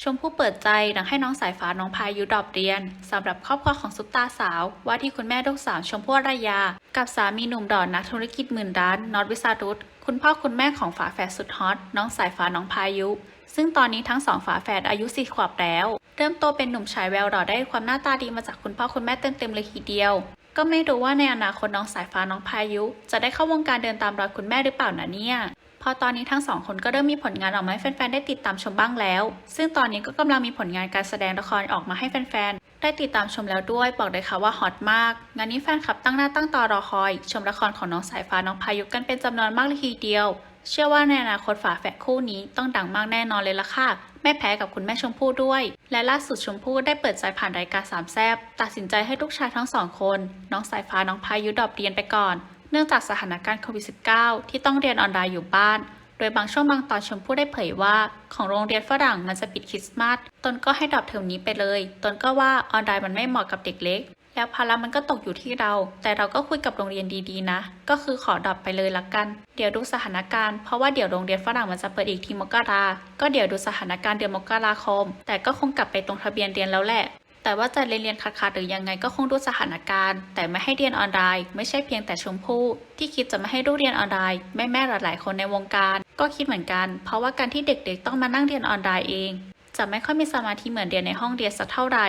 ชมพู่เปิดใจหลังให้น้องสายฟ้าน้องพายุดรอปเรียนสำหรับครอบครัวของซุปตาสาว ว่าที่คุณแม่ลูกสาวชมพู่อารยา กับสามีหนุ่มดอนนักธุรกิจหมื่นล้านน็อตวิสารุตคุณพ่อคุณแม่ของฝาแฝดสุดฮอตน้องสายฟ้าน้องพายุ ซึ่งตอนนี้ทั้งสองฝาแฝดอายุสี่ขวบแล้ว เริ่มโตเป็นหนุ่มชายแววหล่อได้ความหน้าตาดีมาจากคุณพ่อคุณแม่เต็มๆเลยทีเดียว ก็ไม่รู้ว่าในอนาคตน้องสายฟ้าน้องพายุ จะได้เข้าวงการเดินตามรอยคุณแม่หรือเปล่านะเนี่ย พอตอนนี้ทั้งสองคนก็เริ่มมีผลงานออกมาให้แฟนๆได้ติดตามชมบ้างแล้ว ซึ่งตอนนี้ก็กำลังมีผลงานการแสดงละครออกมาให้แฟนๆได้ติดตามชมแล้วด้วยบอกเลยค่ะว่าฮอตมาก งานนี้แฟนคลับตั้งหน้าตั้งตารอคอย ชมละครของน้องสายฟ้าน้องพายุกันเป็นจำนวนมากเลยทีเดียว เชื่อว่าในอนาคตฝาแฝดคู่นี้ต้องดังมากแน่นอนเลยล่ะค่ะไม่แพ้กับคุณแม่ชมพู่ด้วย และล่าสุดชมพู่ได้เปิดใจผ่านรายการสามแซบตัดสินใจให้ลูกชายทั้งสองคน น้องสายฟ้าน้องพายุดรอปเรียนไปก่อน เนื่องจากสถานการณ์โควิด -19 ที่ต้องเรียนออนไลน์อยู่บ้าน โดยบางช่วงบางตอนชมพู่ได้เผยว่า ของโรงเรียนฝรั่งมันจะปิดคริสต์มาสตนก็ให้ดรอปเทอมนี้ไปเลย ตนก็ว่าออนไลน์มันไม่เหมาะกับเด็กเล็ก แล้วภาระมันก็ตกอยู่ที่เรา แต่เราก็คุยกับโรงเรียนดีๆนะ ก็คือขอดรอปไปเลยละกัน เดี๋ยวดูสถานการณ์เพราะว่าเดี๋ยวโรงเรียนฝรั่งมันจะเปิดอีกทีมกรา ก็เดี๋ยวดูสถานการณ์เดือนมกราคม แต่ก็คงกลับไปตรงทะเบียนเรียนแล้วแหละ แต่ว่าจะเรียนเรียนขาดๆหรือยังไงก็คงดูสถานการณ์ แต่ไม่ให้เรียนออนไลน์ ไม่ใช่เพียงแต่ชมพู่ที่คิดจะไม่ให้ลูกเรียนออนไลน์แม่แม่หลายๆคนในวงการ ก็คิดเหมือนกัน เพราะว่าการที่เด็กๆ ต้องมานั่งเรียนออนไลน์เอง จะไม่ค่อยมีสมาธิเหมือนเรียนในห้องเรียนสักเท่าไหร่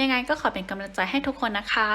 ยังไงก็ขอเป็นกำลังใจให้ทุกคนนะคะ